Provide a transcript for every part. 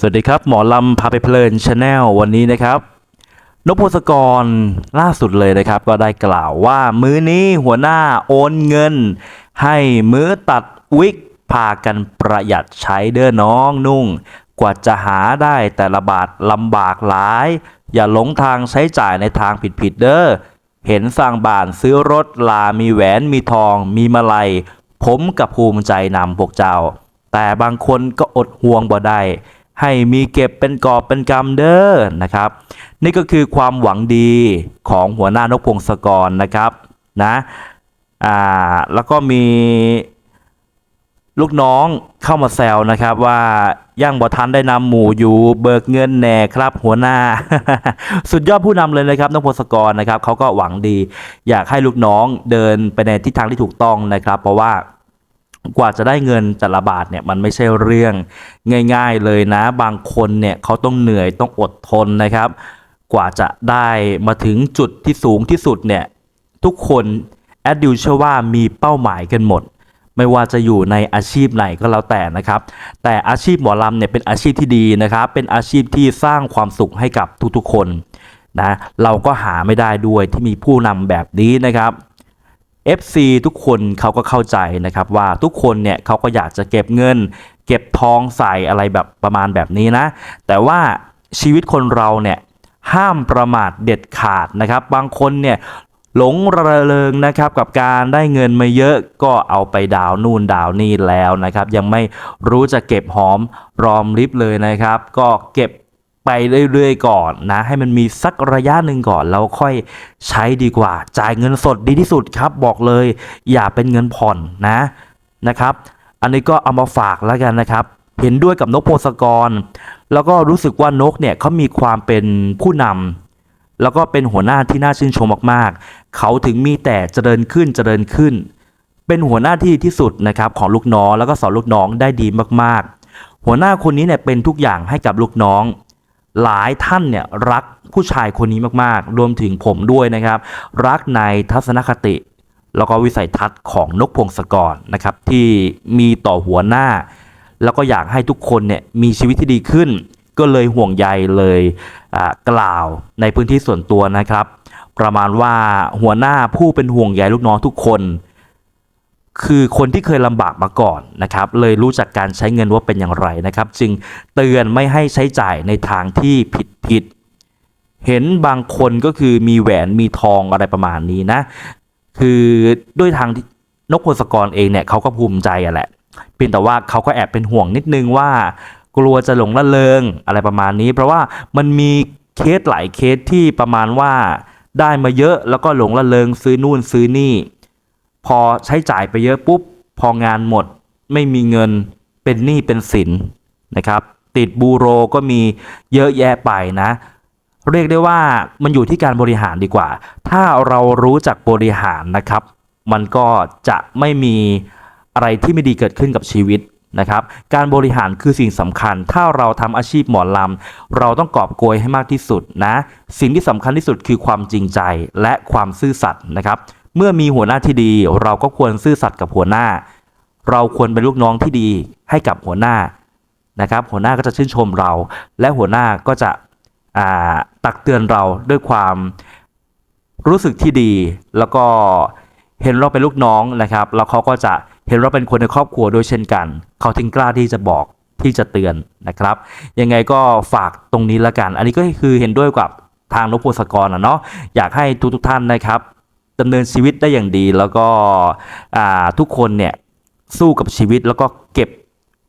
สวัสดีครับ หมอลำพาไปเพลินชาแนลวันนี้นะครับนพพศกรล่าสุดเลยนะครับ ก็ได้กล่าวว่ามื้อนี้หัวหน้าโอนเงิน ให้มื้อตัดวิกพากันประหยัดใช้เด้อน้องนุ่ง กว่าจะหาได้แต่ละบาทลำบากหลาย อย่าหลงทางใช้จ่ายในทางผิดๆเด้อเห็นสร้างบ้านซื้อรถลามีแหวนมีทอง มีมาลัย ผมกับภูมิใจนำพวกเจ้า แต่บางคนก็อดห่วงบ่ได้ ให้มีเก็บเป็นกอบเป็นกำเด้อนะครับ นี่ก็คือความหวังดีของหัวหน้านกพงศกรนะครับนะอ่าแล้วก็มีลูกน้องเข้ามาแซวนะครับว่าย่างบ่ทันได้นำหมู่อยู่เบิกเงินแน่ครับ หัวหน้า สุดยอดผู้นำเลยนะครับนกพงศกรนะครับเขาก็หวังดี อยากให้ลูกน้องเดินไปในทิศทางที่ถูกต้องนะครับ เพราะว่า กว่าจะได้เงินแต่ละบาทเนี่ยมันไม่ใช่เรื่องง่าย ๆเลยนะ บางคนเนี่ยเขาต้องเหนื่อยต้องอดทนนะครับ กว่าจะได้มาถึงจุดที่สูงที่สุดเนี่ยทุกคนแอดดิวเชื่อว่ามีเป้าหมายกันหมด ไม่ว่าจะอยู่ในอาชีพไหนก็แล้วแต่นะครับ แต่อาชีพหมอลำเนี่ยเป็นอาชีพที่ดีนะครับ เป็นอาชีพที่สร้างความสุขให้กับทุกๆคนนะเราก็หาไม่ได้ด้วยที่มีผู้นำแบบนี้นะครับ FC ทุกคนเขาก็เข้าใจนะครับว่าทุกคนเนี่ยเขาก็อยากจะเก็บเงิน เก็บทองใส่อะไรแบบประมาณแบบนี้นะ แต่ว่าชีวิตคนเราเนี่ยห้ามประมาทเด็ดขาดนะครับ บางคนเนี่ยหลงระเริงนะครับกับการได้เงินมาเยอะก็เอาไปดาวนู่นดาวนี่แล้วนะครับ ยังไม่รู้จะเก็บหอมรอมริบเลยนะครับ ก็เก็บ ไปเรื่อยๆก่อนนะ ให้มันมีสักระยะหนึ่งก่อนแล้วค่อยใช้ดีกว่า จ่ายเงินสดดีที่สุดครับ บอกเลย อย่าเป็นเงินผ่อนนะนะครับ อันนี้ก็เอามาฝากแล้วกันนะครับ เห็นด้วยกับนกโพสกร แล้วก็รู้สึกว่านกเนี่ยเขามีความเป็นผู้นำแล้วก็เป็นหัวหน้าที่น่าชื่นชมมากๆ เขาถึงมีแต่เจริญขึ้นเจริญขึ้น เป็นหัวหน้าที่ที่สุดนะครับของลูกน้องแล้วก็สอนลูกน้องได้ดีมากๆ หัวหน้าคนนี้เนี่ยเป็นทุกอย่างให้กับลูกน้อง หลายท่านเนี่ยรักผู้ชายคนนี้มากๆ รวมถึงผมด้วยนะครับ รักในทัศนคติ แล้วก็วิสัยทัศน์ของนกพงศกรนะครับ ที่มีต่อหัวหน้า แล้วก็อยากให้ทุกคนเนี่ยมีชีวิตที่ดีขึ้น ก็เลยห่วงใยเลยกล่าวในพื้นที่ส่วนตัวนะครับ ประมาณว่าหัวหน้าผู้เป็นห่วงใยลูกน้องทุกคน คือคนที่เคยลำบากมาก่อนนะครับเลยรู้จักการใช้เงินว่าเป็นอย่างไรนะครับ จึงเตือนไม่ให้ใช้จ่ายในทางที่ผิดผิดเห็นบางคนก็คือมีแหวนมีทองอะไรประมาณนี้นะ คือด้วยทางนกพงศกรเองเนี่ยเขาก็ภูมิใจอะแหละเพียงแต่ว่าเขาก็แอบเป็นห่วงนิดนึงว่า กลัวจะหลงละเลงอะไรประมาณนี้ เพราะว่ามันมีเคสหลายเคสที่ประมาณว่าได้มาเยอะแล้วก็หลงละเลงซื้อนู่นซื้อนี่ พอใช้จ่ายไปเยอะปุ๊บ พองานหมดไม่มีเงินเป็นหนี้เป็นสินนะครับ ติดบูโรก็มีเยอะแยะไปนะ เรียกได้ว่ามันอยู่ที่การบริหารดีกว่า ถ้าเรารู้จักบริหารนะครับ มันก็จะไม่มีอะไรที่ไม่ดีเกิดขึ้นกับชีวิตนะครับ การบริหารคือสิ่งสำคัญ ถ้าเราทำอาชีพหมอลำ เราต้องกอบโกยให้มากที่สุดนะ สิ่งที่สำคัญที่สุดคือความจริงใจและความซื่อสัตย์นะครับ เมื่อมีหัวหน้าที่ดี เราก็ควรซื่อสัตย์กับหัวหน้า เราควรเป็นลูกน้องที่ดีให้กับหัวหน้านะครับ หัวหน้าก็จะชื่นชมเรา และหัวหน้าก็จะตักเตือนเราด้วยความรู้สึกที่ดี แล้วก็เห็นเราเป็นลูกน้องนะครับ แล้วเขาก็จะเห็นเราเป็นคนในครอบครัวด้วยเช่นกัน เขาถึงกล้าที่จะบอกที่จะเตือนนะครับ ยังไงก็ฝากตรงนี้ละกัน อันนี้ก็คือเห็นด้วยกับทางนพพงศกรนะเนาะอยากให้ทุกทุกท่านนะครับ ดำเนินชีวิตได้อย่างดี แล้วก็ทุกคนเนี่ยสู้กับชีวิตแล้วก็เก็บ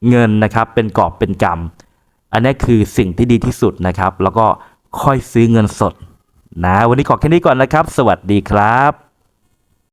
เงินนะครับ เป็นกอบเป็นกำอันนี้คือสิ่งที่ดีที่สุดนะครับ แล้วก็ค่อยซื้อเงินสดนะวันนี้ขอแค่นี้ก่อนนะครับ สวัสดีครับ